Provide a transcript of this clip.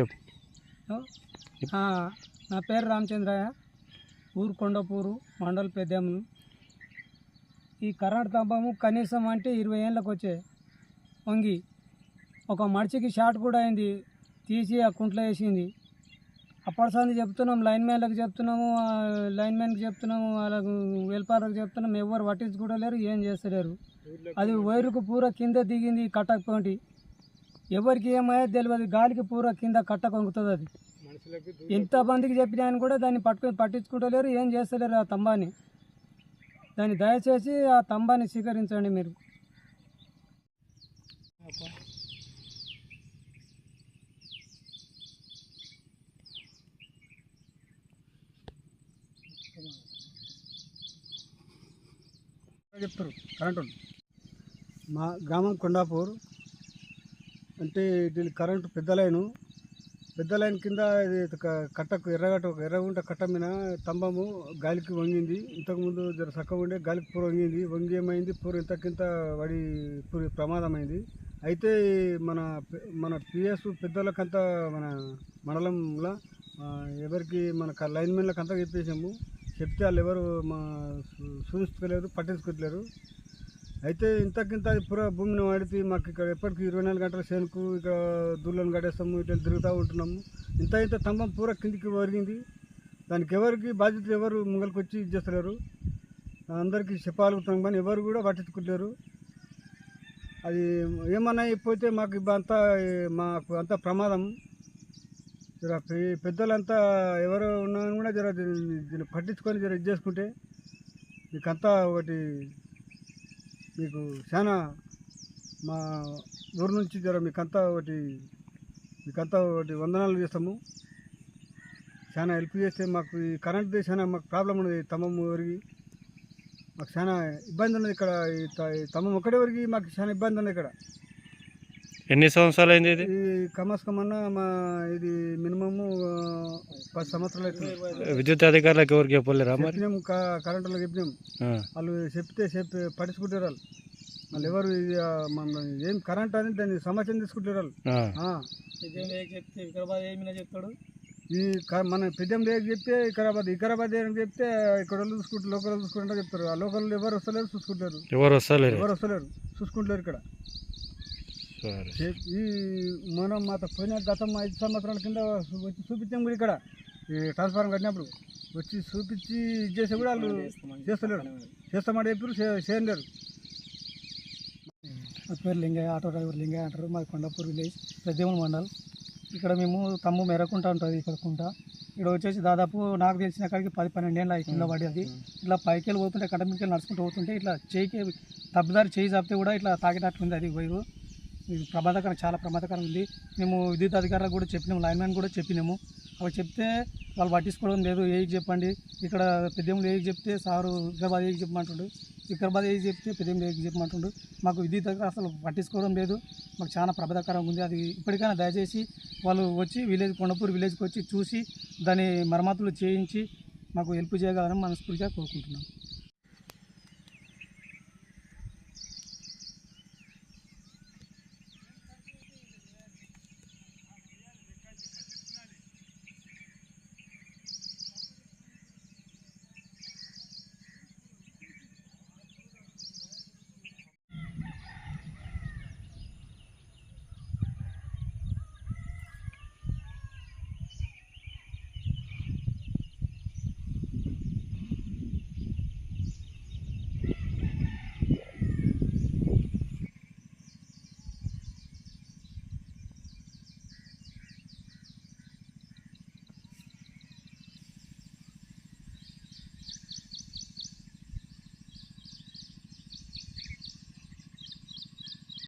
చెప్పు. నా పేరు రామచంద్రయ్య. ఊరు కొండపూరు మండల పెద్దెమ్మను ఈ కరెంట్ స్తంభము కనీసం అంటే ఇరవై ఏళ్ళకి వచ్చే వంగి. ఒక మడిచికి షార్ట్ కూడా అయింది. తీసి ఆ కుంట్లో వేసింది. అప్పటి సంది చెప్తున్నాం లైన్ మ్యాన్లకు చెప్తున్నాము లైన్ మ్యాన్కి చెప్తున్నాము వాళ్ళకు వెల్పార్లకు చెప్తున్నాం. ఎవరు పట్టించుకోవలేరు ఏం చేస్తలేరు. అది వైరుకు పూర కింద దిగింది కట్టకపోంటి ఎవరికి ఏమయ్యేది తెలియదు గాలికి పూర కింద కట్ట కొంగుతుంది అది. ఎంతమందికి చెప్పినా అని కూడా దాన్ని పట్టుకొని పట్టించుకుంటలేరు ఏం చేస్తలేరు ఆ తంబాని. దాన్ని దయచేసి ఆ తంబాని స్వీకరించండి మీరు. చెప్తారు. కరెంటు మా గ్రామం కొండాపూర్. అంటే దీని కరెంటు పెద్ద లైను. పెద్ద లైన్ కింద ఇది కట్టకు ఎర్రగట్ట ఒక ఎర్రగుంట కట్ట మీద స్తంభము గాలికి వంగింది. ఇంతకుముందు జర చక్కగా ఉండే గాలికి పూర వంగింది. వంగి ఏమైంది? పూర ఇంతకింత వాడి పూరి ప్రమాదమైంది. అయితే మన మన పిఎస్ పెద్దలకంతా మన మండలంలో ఎవరికి మన లైన్మెన్లకు అంతా చెప్పేసాము చెప్తే వాళ్ళు ఎవరు మా చూసుకోలేరు పట్టించుకోవట్లేరు పట్టించుకోలేరు అయితే ఇంతకింత అది భూమిని వాడితే మాకు ఇక్కడ ఎప్పటికీ ఇరవై నాలుగు గంటల సేనుకు ఇక్కడ దూళ్ళను గడేస్తాము ఇట్లా తిరుగుతూ ఉంటున్నాము. ఇంత ఇంత స్తంభం పూర కిందికి ఒరిగింది. దానికి ఎవరికి బాధ్యత ఎవరు ముంగలికి వచ్చి ఇది చేస్తలేరు. అందరికీ చెప్పగలుగుతున్నాం కానీ ఎవరు కూడా పట్టించుకోలేరు. అది ఏమన్నా అయిపోతే మాకు ఇబ్బ అంతా మాకు అంతా ప్రమాదం. జర పెద్దలంతా ఎవరు ఉన్నా కూడా జర దీన్ని దీన్ని పట్టించుకొని జర ఇది చేసుకుంటే మీకంతా ఒకటి మీకు చాలా మా ఊరు నుంచి జర మీకంతా ఒకటి మీకంతా ఒకటి వందనాలు చేస్తాము. చాలా హెల్ప్ చేస్తే మాకు ఈ కరెంట్ది చాలా మాకు ప్రాబ్లం ఉన్నది తమ్మం వరికి మాకు చాలా ఇబ్బంది ఉన్నది ఇక్కడ ఈ త- ఈ తమ్మం వరకు మాకు చాలా ఇబ్బంది ఉంది ఇక్కడ. ఎన్ని సంవత్సరాలు అయింది ఇది? ఈ కమస్ కమన్నా మా ఇది మినిమము పది సంవత్సరాలు అవుతుంది. విద్యుత్ అధికారులకు ఎవరికి చెప్పలేరా మరి? చెప్పినాం క- కరెంటులో చెప్పినాం. వాళ్ళు చెప్తే చెప్పి పట్టించుకుంటారు వాళ్ళు. వాళ్ళు ఎవరు ఇది, మన ఏం కరెంట్ అని దాన్ని సమాచారం తీసుకుంటారు వాళ్ళు. చెప్తే వికారాబాద్ ఏమైనా చెప్తాడు? ఈ క- మన పెద్దం రేపు చెప్తే వికారాబాద్ వికారాబాద్ ఏం చెప్తే ఇక్కడ వాళ్ళు చూసుకుంటారు లోకల్ చూసుకుంటా చెప్తారు. ఆ లోకల్ ఎవరు వస్తలేరు చూసుకుంటారు. ఎవరు వస్తలేరు? ఎవరు వస్తలేరు చూసుకుంటారు ఇక్కడ. ఈ మనం మాత పోయిన గతం ఐదు సంవత్సరాల కింద వచ్చి చూపించాం కూడా ఇక్కడ. ఈ ట్రాన్స్ఫార్మర్ కట్టినప్పుడు వచ్చి చూపించి ఇది చేస్తే కూడా వాళ్ళు చేస్తలేరు. చేస్తామని చెప్పారు చేయలేరు. నా పేరు లింగయ్య ఆటో డ్రైవర్ లింగయ్య అంటారు. మాది కొండాపూర్ విలేజ్ పెద్దేముల మండల్. ఇక్కడ మేము తమ్ము మెరకుంటా ఉంటుంది ఇక్కడ కుంట. ఇక్కడ వచ్చేసి దాదాపు నాకు తెలిసిన కాడికి పది పన్నెండు ఏళ్ళ కింద పడి అది. ఇట్లా పైకి వెళ్ళి పోతుంటే వెళ్ళి నడుచుకుంటూ పోతుంటే ఇట్లా చేయికి తప్పుదారి చేయి చాపితే కూడా ఇట్లా తాకేటట్లుంది అది వైరు. ప్రమాదకరం చాలా ప్రమాదకరం ఉంది. మేము విద్యుత్ అధికారులకు కూడా చెప్పినాము లైన్ మ్యాన్ కూడా చెప్పినాము. అవి చెప్తే వాళ్ళు పట్టించుకోవడం లేదు ఏకి చెప్పండి? ఇక్కడ పెద్దెములు ఏకి చెప్తే సారు వికారాబాద్ ఏకి చెప్పమంటుండు? వికారాబాద్ ఏకి చెప్తే పెద్దెములు ఏకి చెప్పమంటుండు? మాకు విద్యుత్ అసలు పట్టించుకోవడం లేదు. మాకు చాలా ప్రమాదకరంగా ఉంది. అది ఇప్పటికైనా దయచేసి వాళ్ళు వచ్చి విలేజ్ కొండపూర్ విలేజ్కి వచ్చి చూసి దాని మరమ్మతులు చేయించి మాకు హెల్ప్ చేయగలరని మనస్ఫూర్తిగా కోరుకుంటున్నాం.